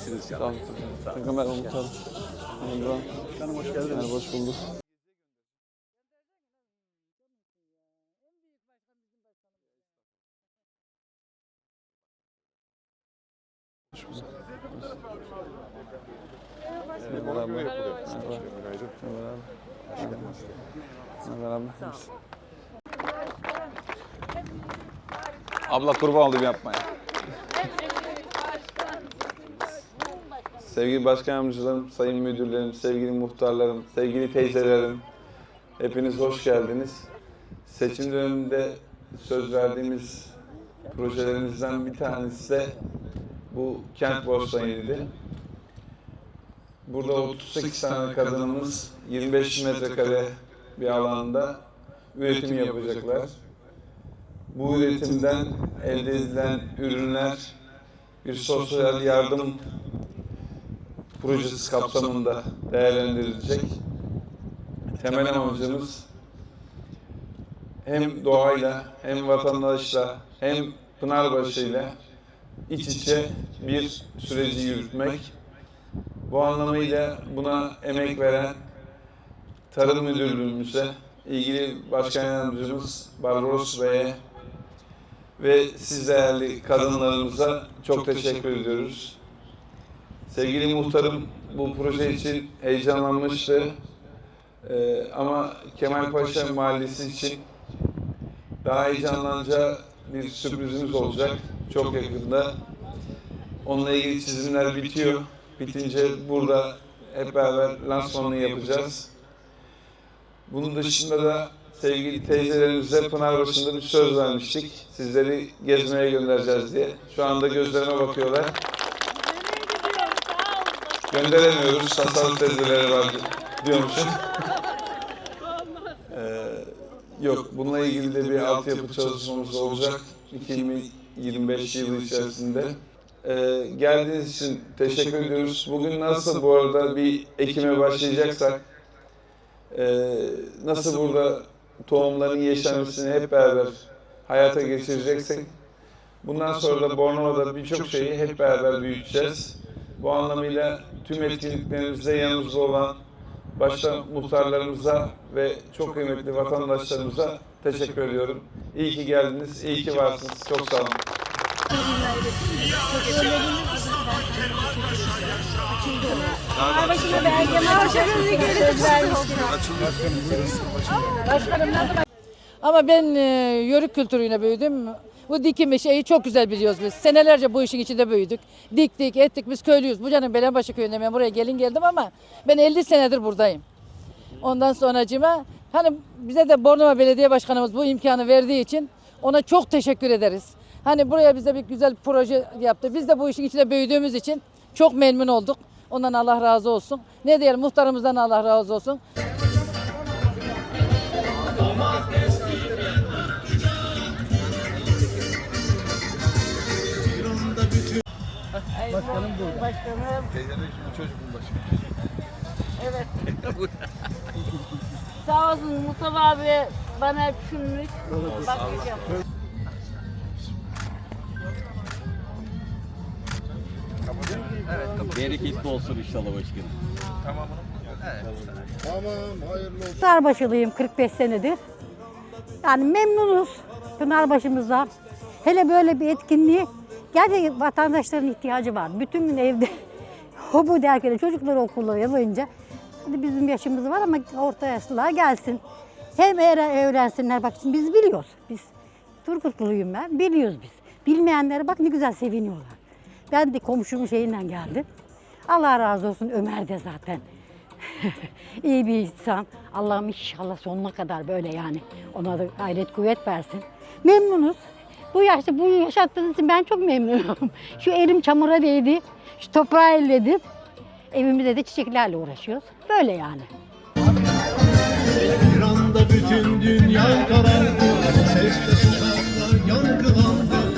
iyisiniz Sağ inşallah. olun. Takım ben Umut. Canım hoş geldiniz. Merhaba, hoş bulduk. Merhaba. Merhaba. Merhaba. Merhaba. Abla kurban olayım yapma Sevgili başkan yardımcılarım, sayın müdürlerim, sevgili muhtarlarım, sevgili teyzelerim, hepiniz hoş geldiniz. Seçim döneminde söz verdiğimiz projelerimizden bir tanesi de bu kent bostanıydı. Burada 38 tane kadınımız 25 metrekare bir alanda üretim yapacaklar. Bu üretimden elde edilen ürünler bir sosyal yardım projesi kapsamında değerlendirilecek. Temel amacımız hem doğayla hem vatandaşla hem Pınarbaşı'yla iç içe bir süreci yürütmek. Bu anlamıyla buna emek veren Tarım Müdürlüğümüze, ilgili Başkan Yardımcımız Barbaros Bey'e ve siz değerli kadınlarımıza çok teşekkür ediyoruz. Sevgili muhtarım bu proje için heyecanlanmıştı. Ee, ama Kemalpaşa Mahallesi için daha heyecanlanacağı bir sürprizimiz olacak çok yakında. Onunla ilgili çizimler bitiyor. Bitince burada hep beraber lansmanını yapacağız. Bunun dışında da sevgili teyzelerimize Pınarbaşı'nda bir söz vermiştik. Sizleri gezmeye göndereceğiz diye. Şu anda gözlerime bakıyorlar. Gönderemiyoruz. Tasarruf tedbirleri var diyormuşum. Ee, yok, bununla ilgili de bir altyapı çalışmamız olacak. 2025 yılı içerisinde. Ee, geldiğiniz için teşekkür ediyoruz. Bugün nasıl bu arada bir ekime başlayacaksak, e, nasıl burada tohumların yeşermesini hep beraber hayata geçireceksek, bundan sonra da Bornova'da birçok şeyi hep beraber büyüteceğiz. Bu anlamıyla tüm etkinliklerimizde yanımızda olan başta muhtarlarımıza ve çok kıymetli vatandaşlarımıza teşekkür ediyorum. İyi ki geldiniz, iyi ki varsınız. Çok sağ olun. Başına belge maaşlarını geri Başkanım nasıl Ama ben e, yörük kültürüyle büyüdüm. Bu dikimi şeyi çok güzel biliyoruz biz. Senelerce bu işin içinde büyüdük. Diktik, ettik. Biz köylüyüz. Buca'nın Belenbaşı köyünde ben buraya gelin geldim ama ben 50 senedir buradayım. Ondan sonracıma hani bize de Bornova Belediye Başkanımız bu imkanı verdiği için ona çok teşekkür ederiz. Hani buraya bize bir güzel proje yaptı. Biz de bu işin içinde büyüdüğümüz için çok memnun olduk. Ondan Allah razı olsun. Ne diyelim muhtarımızdan Allah razı olsun. Başkanım. Teyzeler şimdi çocuk mu başkanım? Evet. Sağ olsun Mustafa abi bana düşünmüş. Bakacağım. Bereketli olsun inşallah başkanım. Pınarbaşılıyım 45 senedir. Yani memnunuz Pınarbaşımızdan. Hele böyle bir etkinliği gerçekten vatandaşların ihtiyacı var. Bütün gün evde o bu derken çocuklar okulları yapınca hadi bizim yaşımız var ama orta yaşlılar gelsin. Hem öğren- öğrensinler bak biz biliyoruz. Biz Turgutluyum ben biliyoruz biz. Bilmeyenlere bak ne güzel seviniyorlar. Ben de komşumun şeyinden geldim. Allah razı olsun Ömer de zaten. İyi bir insan. Allah'ım inşallah sonuna kadar böyle yani. Ona da gayret kuvvet versin. Memnunuz. Bu yaşta bunu yaşattığınız için ben çok memnunum. Şu elim çamura değdi, şu toprağı elledim. Evimizde de çiçeklerle uğraşıyoruz. Böyle yani. Bir anda bütün dünya karardı. Sesle sokaklar yankılandı.